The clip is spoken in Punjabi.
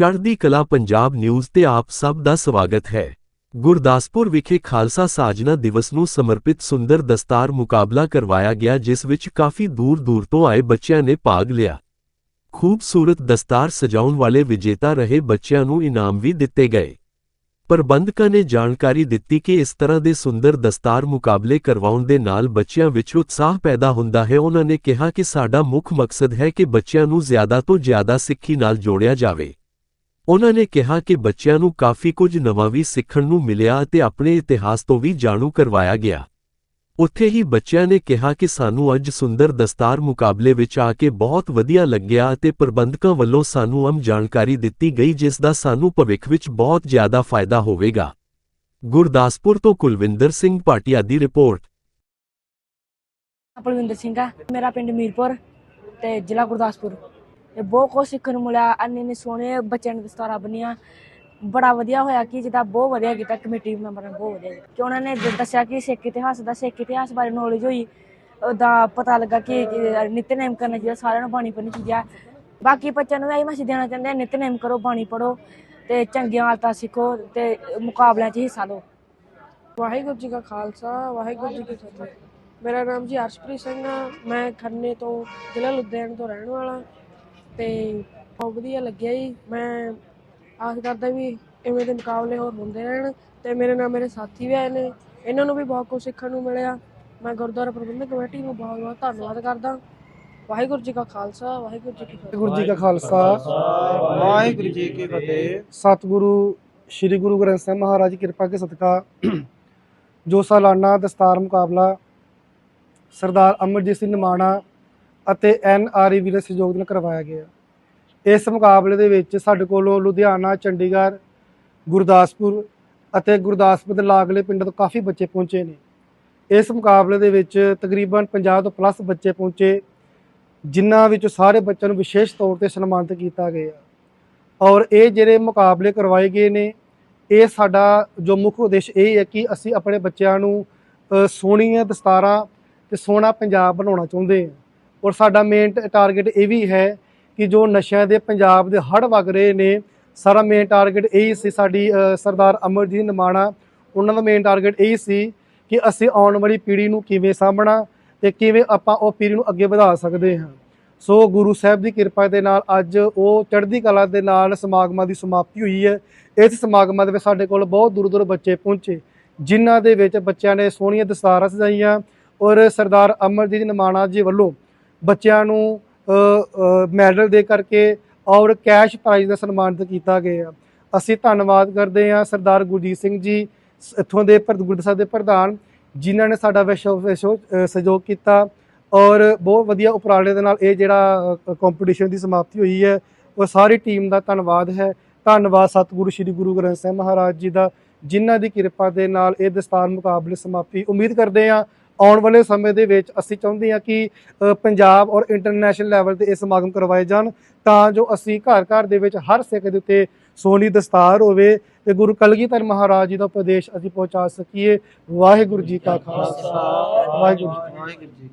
ਚੜ੍ਹਦੀ ਕਲਾ ਪੰਜਾਬ ਨਿਊਜ਼ ਤੇ ਆਪ ਸਭ ਦਾ ਸਵਾਗਤ ਹੈ। ਗੁਰਦਾਸਪੁਰ ਵਿਖੇ ਖਾਲਸਾ ਸਾਜਨਾ ਦਿਵਸ ਨੂੰ ਸਮਰਪਿਤ ਸੁੰਦਰ ਦਸਤਾਰ ਮੁਕਾਬਲਾ ਕਰਵਾਇਆ ਗਿਆ, ਜਿਸ ਵਿੱਚ ਕਾਫੀ ਦੂਰ-ਦੂਰ ਤੋਂ ਆਏ ਬੱਚਿਆਂ ਨੇ ਭਾਗ ਲਿਆ। ਖੂਬਸੂਰਤ ਦਸਤਾਰ ਸਜਾਉਣ ਵਾਲੇ ਵਿਜੇਤਾ ਰਹੇ ਬੱਚਿਆਂ ਨੂੰ ਇਨਾਮ ਵੀ ਦਿੱਤੇ ਗਏ। ਪ੍ਰਬੰਧਕਾਂ ਨੇ ਜਾਣਕਾਰੀ ਦਿੱਤੀ ਕਿ ਇਸ ਤਰ੍ਹਾਂ ਦੇ ਸੁੰਦਰ ਦਸਤਾਰ ਮੁਕਾਬਲੇ ਕਰਵਾਉਣ ਦੇ ਨਾਲ ਬੱਚਿਆਂ ਵਿੱਚ ਉਤਸ਼ਾਹ ਪੈਦਾ ਹੁੰਦਾ ਹੈ। ਉਹਨਾਂ ਨੇ ਕਿਹਾ ਕਿ ਸਾਡਾ ਮੁੱਖ ਮਕਸਦ ਹੈ ਕਿ ਬੱਚਿਆਂ ਨੂੰ ਜ਼ਿਆਦਾ ਤੋਂ ਜ਼ਿਆਦਾ ਸਿੱਖੀ ਨਾਲ ਜੋੜਿਆ ਜਾਵੇ। ਉਹਨਾਂ ਨੇ ਕਿਹਾ ਕਿ ਬੱਚਿਆਂ ਨੂੰ ਕਾਫੀ ਕੁਝ ਨਵਾਂ ਵੀ ਸਿੱਖਣ ਨੂੰ ਮਿਲਿਆ ਅਤੇ ਆਪਣੇ ਇਤਿਹਾਸ ਤੋਂ ਵੀ ਜਾਣੂ ਕਰਵਾਇਆ ਗਿਆ। ਉੱਥੇ ਹੀ ਬੱਚਿਆਂ ਨੇ ਕਿਹਾ ਕਿ ਸਾਨੂੰ ਅੱਜ ਸੁੰਦਰ ਦਸਤਾਰ ਮੁਕਾਬਲੇ ਵਿੱਚ ਆ ਕੇ ਬਹੁਤ ਵਧੀਆ ਲੱਗਿਆ ਅਤੇ ਪ੍ਰਬੰਧਕਾਂ ਵੱਲੋਂ ਸਾਨੂੰ ਅਮ ਜਾਣਕਾਰੀ ਦਿੱਤੀ ਗਈ, ਜਿਸ ਦਾ ਸਾਨੂੰ ਭਵਿੱਖ ਵਿੱਚ ਬਹੁਤ ਜ਼ਿਆਦਾ ਫਾਇਦਾ ਹੋਵੇਗਾ। ਗੁਰਦਾਸਪੁਰ ਤੋਂ ਕੁਲਵਿੰਦਰ ਸਿੰਘ ਭਾਟੀਆ ਦੀ ਰਿਪੋਰਟ। ਪਲਵਿੰਦਰ ਸਿੰਘ ਆ, ਮੇਰਾ ਪਿੰਡ ਮੀਰਪੁਰ ਤੇ ਜ਼ਿਲ੍ਹਾ ਗੁਰਦਾਸਪੁਰ। ਤੇ ਬਹੁਤ ਕੁਝ ਸਿੱਖਣ ਨੂੰ ਮਿਲਿਆ, ਇੰਨੇ ਨੇ ਸੋਹਣੇ ਬੱਚਿਆਂ ਨੂੰ ਦਸਤਾਰਾਂ ਬੰਨੀਆਂ। ਬੜਾ ਵਧੀਆ ਹੋਇਆ ਕਿ ਜਿੱਦਾਂ ਬਹੁਤ ਵਧੀਆ ਕੀਤਾ, ਕਮੇਟੀ ਮੈਂਬਰਾਂ ਨੇ ਬਹੁਤ ਵਧੀਆ ਕੀਤਾ। ਕਿ ਉਹਨਾਂ ਨੇ ਦੱਸਿਆ ਕਿ ਸਿੱਖ ਇਤਿਹਾਸ ਦਾ, ਸਿੱਖ ਇਤਿਹਾਸ ਬਾਰੇ ਨੌਲੇਜ ਹੋਈ, ਉਹਦਾ ਪਤਾ ਲੱਗਾ ਕਿ ਨਿਤਨੇਮ ਕਰਨਾ ਚਾਹੀਦਾ, ਸਾਰਿਆਂ ਨੂੰ ਬਾਣੀ ਪੜ੍ਹਨੀ ਚਾਹੀਦੀ ਹੈ ਬਾਕੀ ਬੱਚਿਆਂ ਨੂੰ ਵੀ ਇਹੀ ਮੈਸੇਜ ਦੇਣਾ ਚਾਹੁੰਦੇ ਆ ਨਿਤਨੇਮ ਕਰੋ, ਬਾਣੀ ਪੜੋ ਤੇ ਚੰਗੀਆਂ ਆਦਤਾਂ ਸਿੱਖੋ ਤੇ ਮੁਕਾਬਲਿਆਂ 'ਚ ਹਿੱਸਾ ਲਓ। ਵਾਹਿਗੁਰੂ ਜੀ ਕਾ ਖਾਲਸਾ, ਵਾਹਿਗੁਰੂ ਜੀ ਕੀ ਫਤਿਹ। ਮੇਰਾ ਨਾਮ ਜੀ ਅਰਸ਼ਪ੍ਰੀਤ ਸਿੰਘ ਆ, ਮੈਂ ਖੰਨੇ ਤੋਂ ਜ਼ਿਲ੍ਹਾ ਲੁਧਿਆਣਾ ਤੋਂ ਰਹਿਣ ਵਾਲਾ। ਤੇ ਬਹੁਤ ਵਧੀਆ ਲੱਗਿਆ ਜੀ। ਮੈਂ ਆਸ ਕਰਦਾ ਵੀ ਇਵੇਂ ਦੇ ਮੁਕਾਬਲੇ ਹੋਰ ਹੁੰਦੇ ਰਹਿਣ ਤੇ ਮੇਰੇ ਨਾਲ ਮੇਰੇ ਸਾਥੀ ਵੀ ਆਏ ਨੇ। ਇਹਨਾਂ ਨੂੰ ਵੀ ਬਹੁਤ ਕੁਝ ਸਿੱਖਣ ਨੂੰ ਮਿਲਿਆ। ਮੈਂ ਗੁਰਦੁਆਰਾ ਪ੍ਰਬੰਧਕ ਕਮੇਟੀ ਨੂੰ ਬਹੁਤ ਬਹੁਤ ਧੰਨਵਾਦ ਕਰਦਾ। ਵਾਹਿਗੁਰੂ ਜੀ ਕਾ ਖਾਲਸਾ ਵਾਹਿਗੁਰੂ ਜੀ ਕੀ ਫਤਿਹ। ਵਾਹਿਗੁਰੂ ਜੀ ਕਾ ਖਾਲਸਾ। ਵਾਹਿਗੁਰੂ ਜੀ ਕੀ ਫਤਿਹ। ਸਤਿਗੁਰੂ ਸ੍ਰੀ ਗੁਰੂ ਗ੍ਰੰਥ ਸਾਹਿਬ ਮਹਾਰਾਜ ਦੀ ਕਿਰਪਾ ਕੇ ਸਦਕਾ ਜੋ ਸਾਲਾਨਾ ਦਸਤਾਰ ਮੁਕਾਬਲਾ ਸਰਦਾਰ ਅਮਰਜੀਤ ਸਿੰਘ ਨਿਮਾਣਾ ਅਤੇ ਐਨ ਆਰ ਈ ਵੀ ਦੇ ਸਹਿਯੋਗ ਨਾਲ ਕਰਵਾਇਆ ਗਿਆ। ਇਸ ਮੁਕਾਬਲੇ ਦੇ ਵਿੱਚ ਸਾਡੇ ਕੋਲੋਂ ਲੁਧਿਆਣਾ, ਚੰਡੀਗੜ੍ਹ, ਗੁਰਦਾਸਪੁਰ ਅਤੇ ਗੁਰਦਾਸਪੁਰ ਦੇ ਲਾਗਲੇ ਪਿੰਡਾਂ ਤੋਂ ਕਾਫੀ ਬੱਚੇ ਪਹੁੰਚੇ ਨੇ। ਇਸ ਮੁਕਾਬਲੇ ਦੇ ਵਿੱਚ ਤਕਰੀਬਨ 50 ਤੋਂ ਪਲੱਸ ਬੱਚੇ ਪਹੁੰਚੇ, ਜਿਨ੍ਹਾਂ ਵਿੱਚੋਂ ਸਾਰੇ ਬੱਚਿਆਂ ਨੂੰ ਵਿਸ਼ੇਸ਼ ਤੌਰ ਤੇ ਸਨਮਾਨਿਤ ਕੀਤਾ ਗਿਆ। ਔਰ ਇਹ ਜਿਹੜੇ ਮੁਕਾਬਲੇ ਕਰਵਾਏ ਗਏ ਨੇ, ਇਹ ਸਾਡਾ ਜੋ ਮੁੱਖ ਉਦੇਸ਼ ਇਹ ਹੈ ਕਿ ਅਸੀਂ ਆਪਣੇ ਬੱਚਿਆਂ ਨੂੰ ਸੋਹਣੀਆਂ ਦਸਤਾਰਾਂ ਤੇ ਸੋਹਣਾ ਪੰਜਾਬ ਬਣਾਉਣਾ ਚਾਹੁੰਦੇ ਹਾਂ। ਔਰ ਸਾਡਾ ਮੇਨ ਟਾਰਗੇਟ ਇਹ ਵੀ ਹੈ ਕਿ ਜੋ ਨਸ਼ਿਆਂ ਦੇ ਪੰਜਾਬ ਦੇ ਹੜ ਵਗ ਰਹੇ ਨੇ, ਸਾਰਾ ਮੇਨ ਟਾਰਗੇਟ ਇਹੀ ਸੀ ਸਾਡੀ ਸਰਦਾਰ ਅਮਰਜੀਤ ਨਿਮਾਣਾ ਉਹਨਾਂ ਦਾ ਮੇਨ ਟਾਰਗੇਟ ਇਹੀ ਸੀ ਕਿ ਅਸੀਂ ਆਉਣ ਵਾਲੀ ਪੀੜ੍ਹੀ ਨੂੰ ਕਿਵੇਂ ਸਾਂਭਣਾ ਤੇ ਕਿਵੇਂ ਆਪਾਂ ਉਹ ਪੀੜ੍ਹੀ ਨੂੰ ਅੱਗੇ ਵਧਾ ਸਕਦੇ ਹਾਂ। ਸੋ ਗੁਰੂ ਸਾਹਿਬ ਦੀ ਕਿਰਪਾ ਦੇ ਨਾਲ ਅੱਜ ਉਹ ਚੜ੍ਹਦੀ ਕਲਾ ਦੇ ਨਾਲ ਸਮਾਗਮਾਂ ਦੀ ਸਮਾਪਤੀ ਹੋਈ ਹੈ। ਇਸ ਸਮਾਗਮਾਂ ਦੇ ਵਿੱਚ ਸਾਡੇ ਕੋਲ ਬਹੁਤ ਦੂਰ ਦੂਰ ਬੱਚੇ ਪਹੁੰਚੇ, ਜਿਨ੍ਹਾਂ ਦੇ ਵਿੱਚ ਬੱਚਿਆਂ ਨੇ ਸੋਹਣੀਆਂ ਦਸਤਾਰਾਂ ਸਜਾਈਆਂ ਔਰ ਸਰਦਾਰ ਅਮਰਜੀਤ ਨਿਮਾਣਾ ਜੀ ਵੱਲੋਂ ਬੱਚਿਆਂ ਨੂੰ ਮੈਡਲ ਦੇ ਕਰਕੇ ਔਰ ਕੈਸ਼ ਪ੍ਰਾਈਜ਼ ਦਾ ਸਨਮਾਨਿਤ ਕੀਤਾ ਗਿਆ। ਅਸੀਂ ਧੰਨਵਾਦ ਕਰਦੇ ਹਾਂ ਸਰਦਾਰ ਗੁਰਜੀਤ ਸਿੰਘ ਜੀ, ਸ- ਇੱਥੋਂ ਦੇ ਪਰ- ਗੁਰਦੁਆਰਾ ਦੇ ਪ੍ਰਧਾਨ, ਜਿਨ੍ਹਾਂ ਨੇ ਸਾਡਾ ਵਿਸ਼ਵ ਵਿਸ਼ਵ ਸਹਿਯੋਗ ਕੀਤਾ ਔਰ ਬਹੁਤ ਵਧੀਆ ਉਪਰਾਲੇ ਦੇ ਨਾਲ ਇਹ ਜਿਹੜਾ ਕੰਪੀਟੀਸ਼ਨ ਦੀ ਸਮਾਪਤੀ ਹੋਈ ਹੈ, ਉਹ ਸਾਰੀ ਟੀਮ ਦਾ ਧੰਨਵਾਦ ਹੈ। ਧੰਨਵਾਦ ਸਤਿਗੁਰੂ ਸ੍ਰੀ ਗੁਰੂ ਗ੍ਰੰਥ ਸਾਹਿਬ ਮਹਾਰਾਜ ਜੀ ਦਾ, ਜਿਨ੍ਹਾਂ ਦੀ ਕਿਰਪਾ ਦੇ ਨਾਲ ਇਹ ਦਸਤਾਰ ਮੁਕਾਬਲੇ ਸਮਾਪਤੀ। ਉਮੀਦ ਕਰਦੇ ਹਾਂ ਆਉਣ ਵਾਲੇ ਸਮੇਂ ਦੇ ਵਿੱਚ ਅਸੀਂ ਚਾਹੁੰਦੇ ਹਾਂ ਕਿ ਪੰਜਾਬ ਔਰ ਇੰਟਰਨੈਸ਼ਨਲ ਲੈਵਲ ਤੇ ਇਹ ਸਮਾਗਮ ਕਰਵਾਏ ਜਾਣ ਤਾਂ ਜੋ ਅਸੀਂ ਘਰ ਘਰ ਦੇ ਵਿੱਚ ਹਰ ਸਿੱਖ ਦੇ ਉੱਤੇ ਸੋਹਣੀ ਦਸਤਾਰ ਹੋਵੇ ਤੇ ਗੁਰੂ ਕਲਗੀਧਰ ਮਹਾਰਾਜ ਜੀ ਦਾ ਉਪਦੇਸ਼ ਅਸੀਂ ਪਹੁੰਚਾ ਸਕੀਏ। ਵਾਹਿਗੁਰੂ ਜੀ ਕਾ ਖਾਲਸਾ। ਵਾਹਿਗੁਰੂ ਜੀ ਵਾਹਿਗੁਰੂ ਜੀ ਕੀ